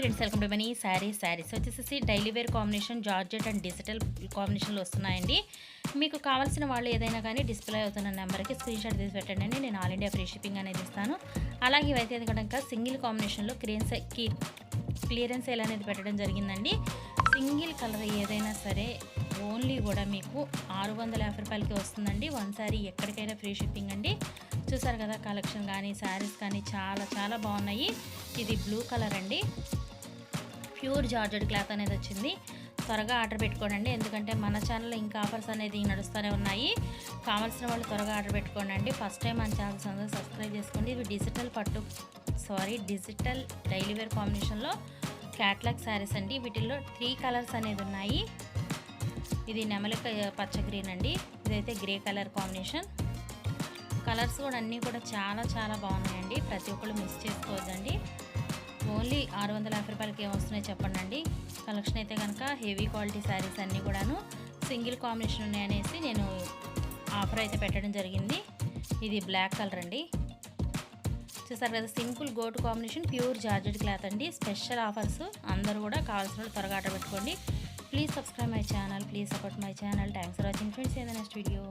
Friends welcome to Mani sarees sarees వచ్చేసి daily wear combination georgette and digital కాంబినేషన్లో వస్తున్నాయండి. మీకు కావాల్సిన వాళ్ళు ఏదైనా కానీ డిస్ప్లే అవుతున్న నెంబర్కి స్క్రీన్ షాట్ తీసి పెట్టండి అండి. నేను ఆల్ ఇండియా ఫ్రీ షిప్పింగ్ అనేది ఇస్తాను. అలాగే ఇవైతే ఎందుకంటే సింగిల్ కాంబినేషన్లో క్లియరెన్స్కి క్లియరెన్స్ సేల్ అనేది పెట్టడం జరిగిందండి. సింగిల్ కలర్ ఏదైనా సరే ఓన్లీ కూడా మీకు ఆరు వందల యాభై రూపాయలకి వస్తుందండి. వన్ శారీ ఎక్కడికైనా ఫ్రీ షిప్పింగ్ అండి. చూసారు కదా కలెక్షన్ కానీ శారీస్ కానీ చాలా చాలా బాగున్నాయి. ఇది బ్లూ కలర్ అండి. ప్యూర్ జార్జెడ్ క్లాత్ అనేది వచ్చింది. త్వరగా ఆర్డర్ పెట్టుకోండి ఎందుకంటే మన ఛానల్లో ఇంకా ఆఫర్స్ అనేది నడుస్తూనే ఉన్నాయి. కావాల్సిన వాళ్ళు త్వరగా ఆర్డర్ పెట్టుకోండి ఫస్ట్ టైం మన ఛానల్స్ అందరూ సబ్స్క్రైబ్ చేసుకోండి. ఇవి డిజిటల్ పట్టు సారీ డిజిటల్ డైలీ వేర్ కాంబినేషన్లో క్యాట్లాగ్ శారీస్ అండి. వీటిల్లో త్రీ కలర్స్ అనేది ఉన్నాయి. ఇది నెమలిక పచ్చ గ్రీన్ అండి. ఇదైతే గ్రే కలర్ కాంబినేషన్. కలర్స్ కూడా అన్నీ కూడా చాలా చాలా బాగున్నాయండి. ప్రతి ఒక్కళ్ళు మిస్ చేసుకోవద్దండి. ఓన్లీ ఆరు వందల యాభై రూపాయలకి ఏమొస్తున్నాయి చెప్పండి అండి కలెక్షన్ అయితే కనుక హెవీ క్వాలిటీ శారీస్ అన్నీ కూడాను సింగిల్ కాంబినేషన్ ఉన్నాయనేసి నేను ఆఫర్ అయితే పెట్టడం జరిగింది. ఇది బ్లాక్ కలర్ అండి. చూసారు కదా సింపుల్ గోట్ కాంబినేషన్ ప్యూర్ జార్జెడ్ క్లాత్ అండి. స్పెషల్ ఆఫర్స్ అందరూ కూడా కావాల్సిన వాళ్ళు త్వరగా ఆర్డర్ పెట్టుకోండి. Please subscribe my channel please support my channel. Thanks for watching friends ఏదైనా నెక్స్ట్ వీడియో.